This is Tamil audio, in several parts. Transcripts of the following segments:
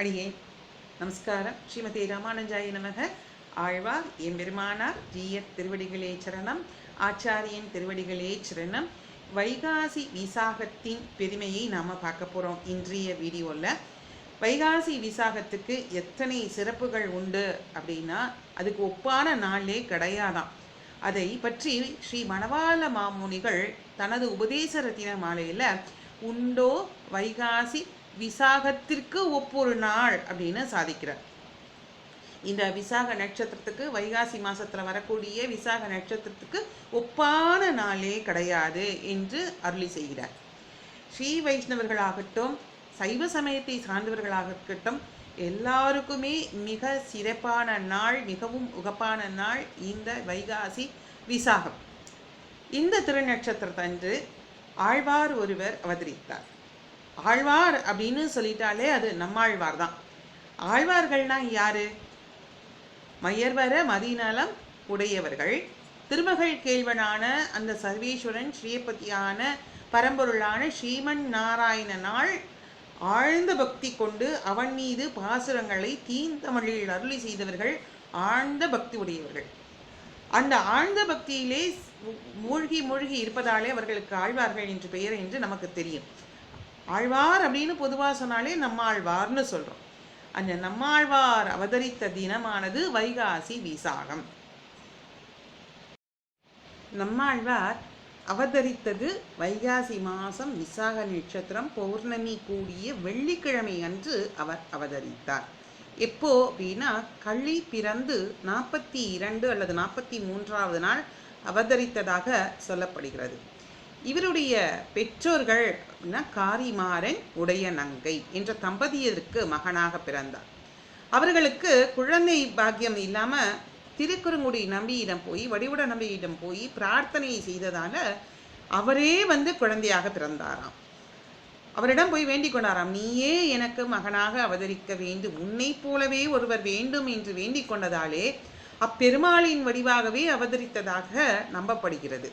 அடியே. நமஸ்காரம். ஸ்ரீமதி ராமானுஜாய நமக. ஆழ்வார் எம்பெருமானார் ஜீயர் திருவடிகளே சரணம். ஆச்சாரியன் திருவடிகளே சரணம். வைகாசி விசாகத்தின் பெருமையை நாம் பார்க்க போகிறோம் இன்றைய வீடியோவில் வைகாசி விசாகத்துக்கு எத்தனை சிறப்புகள் உண்டு அப்படின்னா அதுக்கு ஒப்பான நாளே கிடையாதாம் அதை பற்றி ஸ்ரீ மணவாள மாமுனிகள் தனது உபதேச ரத்தின மாலையில் உண்டோ வைகாசி விசாகத்திற்கு ஒப்பொரு நாள் அப்படின்னு சாதிக்கிறார். இந்த விசாக நட்சத்திரத்துக்கு வைகாசி மாசத்துல வரக்கூடிய விசாக நட்சத்திரத்துக்கு ஒப்பான நாளே கிடையாது என்று அருளி செய்கிறார். ஸ்ரீ வைஷ்ணவர்களாகட்டும் சைவ சமயத்தை சார்ந்தவர்களாகட்டும் எல்லாருக்குமே மிக சிறப்பான நாள் மிகவும் உகப்பான நாள் இந்த வைகாசி விசாகம். இந்த திருநட்சத்திரத்தன்று ஆழ்வார் ஒருவர் அவதரித்தார். ஆழ்வார் அப்படின்னு சொல்லிட்டாலே அது நம்மாழ்வார் தான். ஆழ்வார்கள்னா யாரு? மயர்வர மதிநலம் உடையவர்கள். திருமகள் கேள்வனான அந்த சர்வேஸ்வரன் ஸ்ரீபதியான பரம்பொருளான ஸ்ரீமன் நாராயணனால் ஆழ்ந்த பக்தி கொண்டு அவன் மீது பாசுரங்களை தீந்தமிழில் அருளி செய்தவர்கள் ஆழ்ந்த பக்தி உடையவர்கள். அந்த ஆழ்ந்த பக்தியிலே மூழ்கி மூழ்கி இருப்பதாலே அவர்களுக்கு ஆழ்வார்கள் என்று பெயர் என்று நமக்கு தெரியும். ஆழ்வார் அப்படின்னு பொதுவாக சொன்னாலே நம்மாழ்வார்னு சொல்கிறோம் அந்த நம்மாழ்வார் அவதரித்த தினமானது வைகாசி விசாகம். நம்மாழ்வார் அவதரித்தது வைகாசி மாதம் விசாக நட்சத்திரம் பௌர்ணமி கூடிய வெள்ளிக்கிழமை அன்று அவர் அவதரித்தார். எப்போ அப்படின்னா கள்ளி பிறந்து நாற்பத்தி இரண்டு அல்லது நாற்பத்தி மூன்றாவது நாள் அவதரித்ததாக சொல்லப்படுகிறது. இவருடைய பெற்றோர்கள் அப்படின்னா காரிமாறன் உடைய நங்கை என்ற தம்பதியருக்கு மகனாக பிறந்தார். அவர்களுக்கு குழந்தை பாக்கியம் இல்லாமல் திருக்குறுங்குடி நம்பியிடம் போய் வடிவுட நம்பியிடம் போய் பிரார்த்தனை செய்ததால் அவரே வந்து குழந்தையாக பிறந்தாராம். அவரிடம் போய் வேண்டிக் கொண்டாராம் நீயே எனக்கு மகனாக அவதரிக்க வேண்டும். உன்னை போலவே ஒருவர் வேண்டும் என்று வேண்டிக் கொண்டதாலே அப்பெருமாளின் வடிவாகவே அவதரித்ததாக நம்பப்படுகிறது.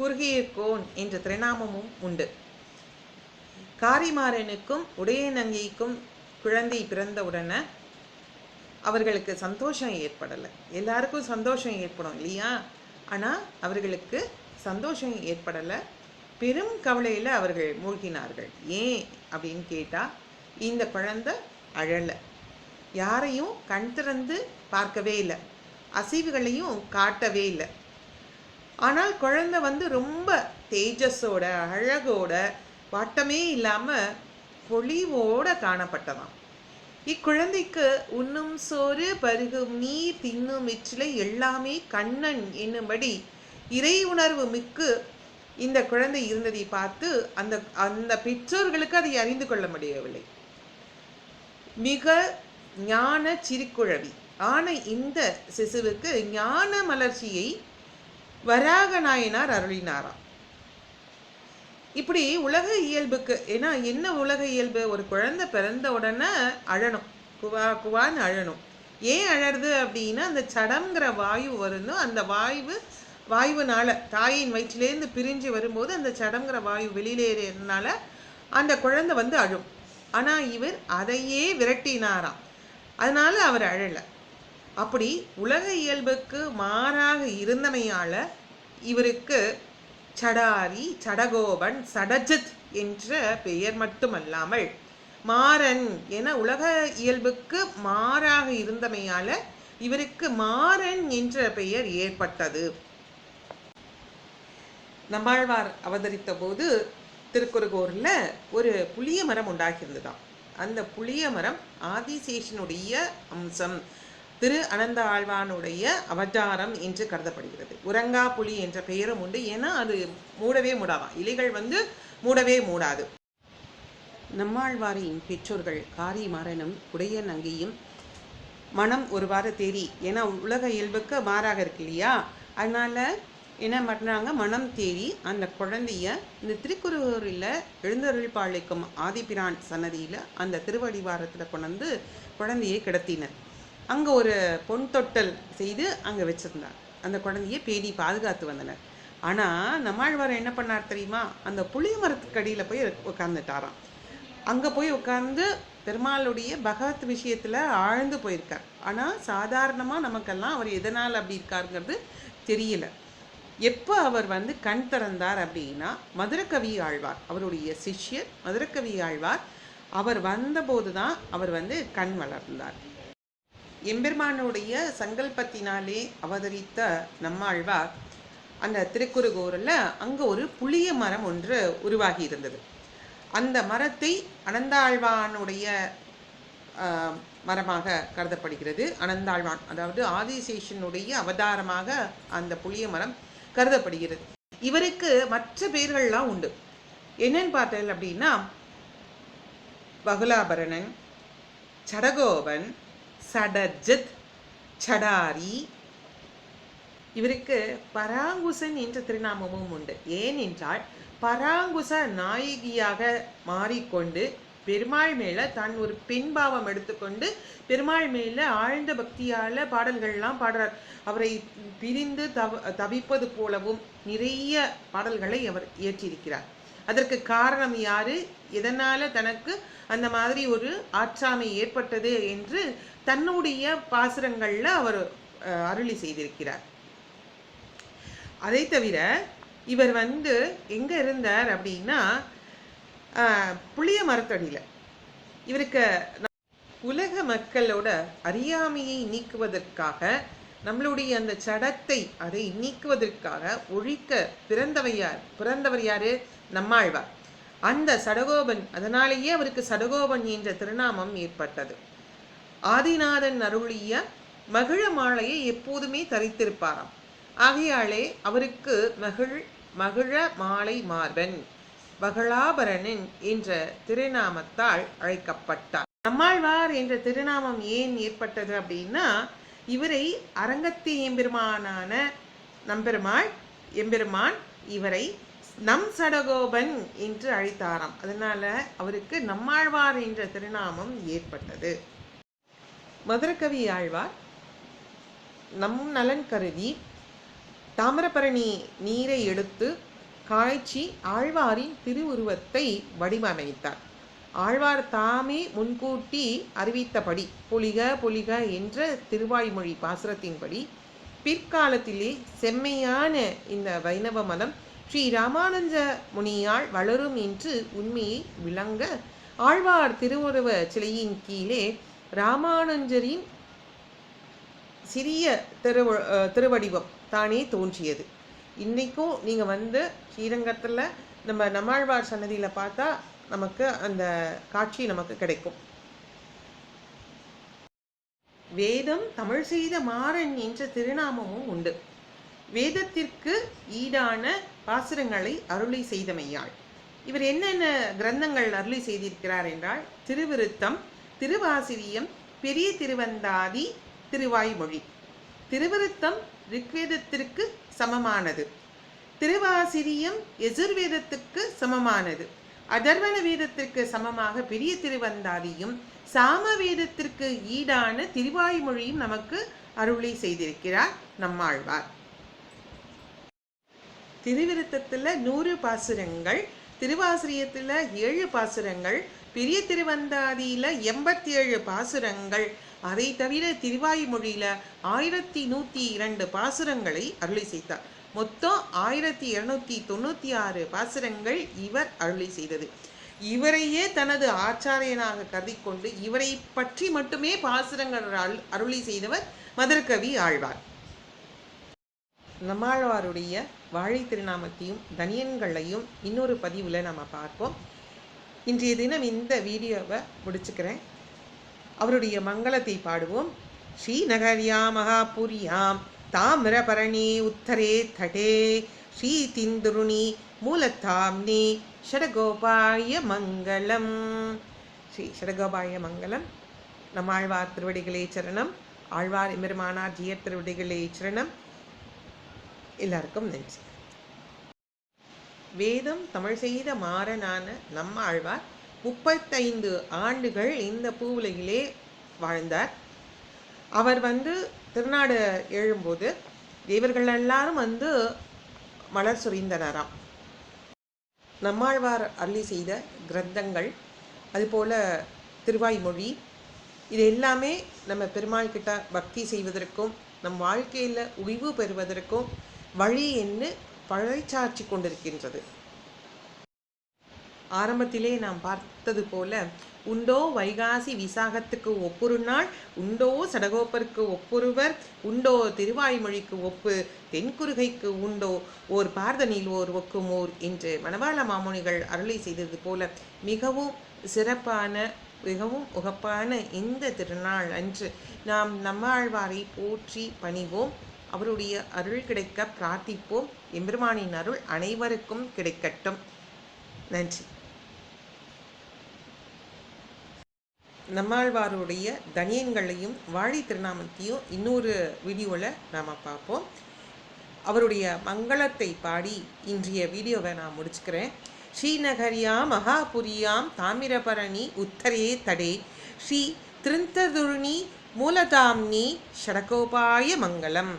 குறுகியர்கோன் என்ற திரைநாமமும் உண்டு. காரிமாறனுக்கும் உடையநங்கைக்கும் குழந்தை பிறந்தவுடனே அவர்களுக்கு சந்தோஷம் ஏற்படலை. எல்லாருக்கும் சந்தோஷம் ஏற்படும் இல்லையா? ஆனால் அவர்களுக்கு சந்தோஷம் ஏற்படலை. பெரும் கவலையில் அவர்கள் மூழ்கினார்கள். ஏன் அப்படின்னு கேட்டால் இந்த குழந்தை அழலை. யாரையும் கண் திறந்து பார்க்கவே இல்லை. அசைவுகளையும் காட்டவே இல்லை. ஆனால் குழந்தை வந்து ரொம்ப தேஜஸோட அழகோட வாட்டமே இல்லாமல் பொழிவோட காணப்பட்டதாம். இக்குழந்தைக்கு உண்ணும் சோறு பருகும் நீர் தின்னும் இச்சிலை எல்லாமே கண்ணன் என்னும்படி இறை உணர்வு மிக்கு இந்த குழந்தை இருந்ததை பார்த்து அந்த அந்த பெற்றோர்களுக்கு அதை அறிந்து கொள்ள முடியவில்லை. மிக ஞான சிறுக்குழவி ஆன இந்த சிசுவுக்கு ஞான மலர்ச்சியை வராக நாயனார் அருளினாராம். இப்படி உலக இயல்புக்கு ஏன்னா என்ன உலக இயல்பு? ஒரு குழந்தை பிறந்த உடனே அழணும். குவா குவான்னு அழணும். ஏன் அழறது அப்படின்னா அந்த சடங்கிற வாயு வரணும் அந்த வாயு வாயுனால தாயின் வயிற்றிலேருந்து பிரிஞ்சு வரும்போது அந்த சடங்கிற வாயு வெளியிலேறதுனால அந்த குழந்தை வந்து அழும். ஆனால் இவர் அதையே விரட்டினாராம். அதனால அவர் அழலை. அப்படி உலக இயல்புக்கு மாறாக இருந்தமையால இவருக்கு சடாரி சடகோபன் சடஜத் என்ற பெயர் மட்டுமல்லாமல் மாறன் என உலக இயல்புக்கு மாறாக இருந்தமையால இவருக்கு மாறன் என்ற பெயர் ஏற்பட்டது. நம்மாழ்வார் அவதரித்த போது திருக்குறுகூரில் ஒரு புளிய மரம் உண்டாகியிருந்ததாம். அந்த புளிய மரம் ஆதிசேஷனுடைய அம்சம். திரு அனந்த ஆழ்வானுடைய அவதாரம் என்று கருதப்படுகிறது. உரங்கா புலி என்ற பெயரும் உண்டு. ஏன்னா அது மூடவே மூடாதான் இலைகள் வந்து மூடவே மூடாது. நம்மாழ்வாரின் பெற்றோர்கள் காரி மரணம் உடைய நங்கையும் மனம் ஒருவாறு தேடி ஏன்னா உலக இயல்புக்கு மாறாக இருக்கு இல்லையா? அதனால் என்ன பண்ணுறாங்க மனம் தேடி அந்த குழந்தைய இந்த திருக்குறூரில் எழுந்தருள்பாளைக்கும் ஆதிபிரான் சன்னதியில் அந்த திருவடிவாரத்தில் கொண்டு குழந்தையை கிடத்தினர். அங்கே ஒரு பொன் தொட்டல் செய்து அங்கே வச்சுருந்தார். அந்த குழந்தைய பேடி பாதுகாத்து வந்தனர். ஆனால் நம்மாழ்வார் என்ன பண்ணார் தெரியுமா? அந்த புளிய மரத்துக்கடியில் போய் உட்காந்துட்டாராம் அங்கே போய் உட்கார்ந்து பெருமாளுடைய பகவத் விஷயத்தில் ஆழ்ந்து போயிருக்கார். ஆனால் சாதாரணமாக நமக்கெல்லாம் அவர் எதனால் அப்படி இருக்காருங்கிறது தெரியல. எப்போ அவர் வந்து கண் திறந்தார் அப்படின்னா மதுரகவி ஆழ்வார் அவருடைய சிஷ்யர் மதுரக்கவி ஆழ்வார் அவர் வந்தபோது தான் அவர் வந்து கண் வளர்ந்தார். எம்பெருமானுடைய சங்கல்பத்தினாலே அவதரித்த நம்மாழ்வார் அந்த திருக்குறுகூரில் அங்கே ஒரு புளிய மரம் ஒன்று உருவாகி இருந்தது. அந்த மரத்தை அனந்தாழ்வானுடைய மரமாக கருதப்படுகிறது. அனந்தாழ்வான் அதாவது ஆதிசேஷனுடைய அவதாரமாக அந்த புளிய மரம் கருதப்படுகிறது. இவருக்கு மற்ற பெயர்கள்லாம் உண்டு. என்னன்னு பார்த்தேன் அப்படின்னா பகுலாபரணன் சடகோபன் சடஜத் சடாரி. இவருக்கு பராங்குசன் என்ற திருநாமமும் உண்டு. ஏனென்றால் பராங்குச நாயகியாக மாறிக்கொண்டு பெருமாள் மேல தான் ஒரு பின்பாவம் எடுத்துக்கொண்டு பெருமாள் மேல ஆழ்ந்த பக்தியால பாடல்கள்லாம் பாடுறார். அவரை பிரிந்து தவ தவிப்பது போலவும் நிறைய பாடல்களை அவர் இயற்றியிருக்கிறார். அதற்கு காரணம் யாரு? எதனால தனக்கு அந்த மாதிரி ஒரு ஆற்றாமை ஏற்பட்டது என்று தன்னுடைய பாசுரங்கள்ல அவர் அருளி செய்திருக்கிறார். அதை தவிர இவர் வந்து எங்க இருந்தார் அப்படின்னா ஆஹ், புளிய மரத்தடியில். இவருக்கு உலக மக்களோட அறியாமையை நீக்குவதற்காக நம்மளுடைய அந்த சடத்தை அதை நீக்குவதற்காக ஒழிக்க பிறந்தவர் யார்? பிறந்தவர் யாரு? நம்மாழ்வார். அந்த சடகோபன் அதனாலேயே அவருக்கு சடகோபன் என்ற திருநாமம் ஏற்பட்டது. ஆதிநாதன் அருளிய மகிழ மாலையை எப்போதுமே தரித்திருப்பாராம். ஆகையாலே அவருக்கு மகிழ் மகிழ மாலை மார்பன் மகளாபரணன் என்ற திருநாமத்தால் அழைக்கப்பட்டார். நம்மாழ்வார் என்ற திருநாமம் ஏன் ஏற்பட்டது அப்படின்னா இவரை அரங்கத்தி எம்பெருமானான நம்பெருமாள் எம்பெருமான் இவரை நம் சடகோபன் என்று அழைத்தாராம். அதனால அவருக்கு நம்மாழ்வார் என்ற திருநாமம் ஏற்பட்டது. மதுரகவி ஆழ்வார் நம் நலன் கருதி தாமிரபரணி நீரை எடுத்து காய்ச்சி ஆழ்வாரின் திருவுருவத்தை வடிவமைத்தார். ஆழ்வார் தாமே முன்கூட்டி அறிவித்தபடி பொலிக பொலிக என்ற திருவாய்மொழி பாசுரத்தின்படி பிற்காலத்திலே செம்மையான இந்த வைணவ மதம் ஸ்ரீ ராமானந்த முனியால் வளரும் என்று உண்மையை விளங்க ஆழ்வார் திருவுருவ சிலையின் கீழே ராமானுஜரின் சிறிய திரு திருவடிவம் தானே தோன்றியது. இன்றைக்கும் நீங்கள் வந்து ஸ்ரீரங்கத்தில் நம்ம நம்மாழ்வார் சன்னதியில் பார்த்தா நமக்கு அந்த காட்சி நமக்கு கிடைக்கும். வேதம் தமிழ் செய்த மாறன் என்ற திருநாமமும் உண்டு. வேதத்திற்கு ஈடான பாசுரங்களை அருளி செய்தமையாள். இவர் என்னென்ன கிரந்தங்கள் அருளி செய்திருக்கிறார் என்றால் திருவிருத்தம் திருவாசிரியம் பெரிய திருவந்தாதி திருவாய்மொழி. திருவிருத்தம் ரிக்வேதத்திற்கு சமமானது. திருவாசிரியம் எஜுர்வேதத்துக்கு சமமானது. அதர்வண வேதத்திற்கு சமமாக பெரிய திருவந்தாதியும் சாம வேதத்திற்கு ஈடான திருவாய்மொழியும் நமக்கு அருளை செய்திருக்கிறார் நம்மாழ்வார். திருவிருத்தத்தில் நூறு பாசுரங்கள் திருவாசிரியத்தில் ஏழு பாசுரங்கள் பெரிய திருவந்தாதியில் எண்பத்தி ஏழு பாசுரங்கள். அதை தவிர திருவாய்மொழியில் ஆயிரத்தி நூற்றி இரண்டு பாசுரங்களை அருளி செய்தார். மொத்தம் ஆயிரத்தி இருநூத்தி தொண்ணூற்றி ஆறு பாசுரங்கள் இவர் அருளி செய்தது. இவரையே தனது ஆச்சாரியனாக கருதி கொண்டு இவரை பற்றி மட்டுமே பாசுரங்கள் அருள்- அருளி செய்தவர் மதுரகவி ஆழ்வார். நம்மாழ்வாருடைய வாழை திருநாமத்தையும் தனியன்களையும் இன்னொரு பதிவில் நம்ம பார்ப்போம். இன்றைய தினம் இந்த வீடியோவை முடிச்சுக்கிறேன். அவருடைய மங்களத்தை பாடுவோம். ஸ்ரீநகர்யா மகாபுரியாம். தாமிரபரணி உத்தரே தடே ஸ்ரீ திந்துருணி மூலத்தாம்னி ஷடகோபாய மங்களம் ஸ்ரீ ஷடகோபாய மங்களம் நம் ஆழ்வார் திருவடிகளே சரணம். ஆழ்வார் எம்பெருமானார் ஜியர் திருவடிகளே சரணம். எல்லாருக்கும் நன்றி. வேதம் தமிழ் செய்த மாறனான நம்மாழ்வார் முப்பத்தைந்து ஆண்டுகள் இந்த பூவுலகிலே வாழ்ந்தார். அவர் வந்து திருநாடு எழும்போது தேவர்கள் எல்லாரும் வந்து மலர் சுரிந்தனராம். நம்மாழ்வார் அள்ளி செய்த கிரந்தங்கள் அதுபோல் திருவாய்மொழி இது எல்லாமே நம்ம பெருமாள் கிட்ட பக்தி செய்வதற்கும் நம் வாழ்க்கையில் உய்வு பெறுவதற்கும் வழி என்று பழைச்சாற்றி கொண்டிருக்கின்றது. ஆரம்பத்திலே நாம் பார்த்தது போல உண்டோ வைகாசி விசாகத்துக்கு ஒப்பொரு நாள் உண்டோ சடகோப்பருக்கு ஒப்பொருவர் உண்டோ திருவாய்மொழிக்கு ஒப்பு தென்குறுகைக்கு உண்டோ ஓர் பார்தனில் ஓர் ஒக்கும் ஓர் என்று மணவாள மாமுனிகள் அருளை செய்தது போல மிகவும் சிறப்பான மிகவும் உகப்பான இந்த திருநாள் அன்று நாம் நம்மாழ்வாரை போற்றி பணிவோம். அவருடைய அருள் கிடைக்க பிரார்த்திப்போம். எம்பெருமானின் அருள் அனைவருக்கும் கிடைக்கட்டும். நன்றி. நம்மாழ்வாருடைய தனியன்களையும் வாழை திருநாமத்தையும் இன்னொரு வீடியோவில் நாம் பார்ப்போம். அவருடைய மங்களத்தை பாடி இன்றைய வீடியோவை நான் முடிச்சுக்கிறேன். ஸ்ரீநகரியாம் மகாபுரியாம் தாமிரபரணி உத்தரே தடே. ஸ்ரீ திருந்ததுருணி மூலதாம்னி ஷடகோபாய மங்களம்.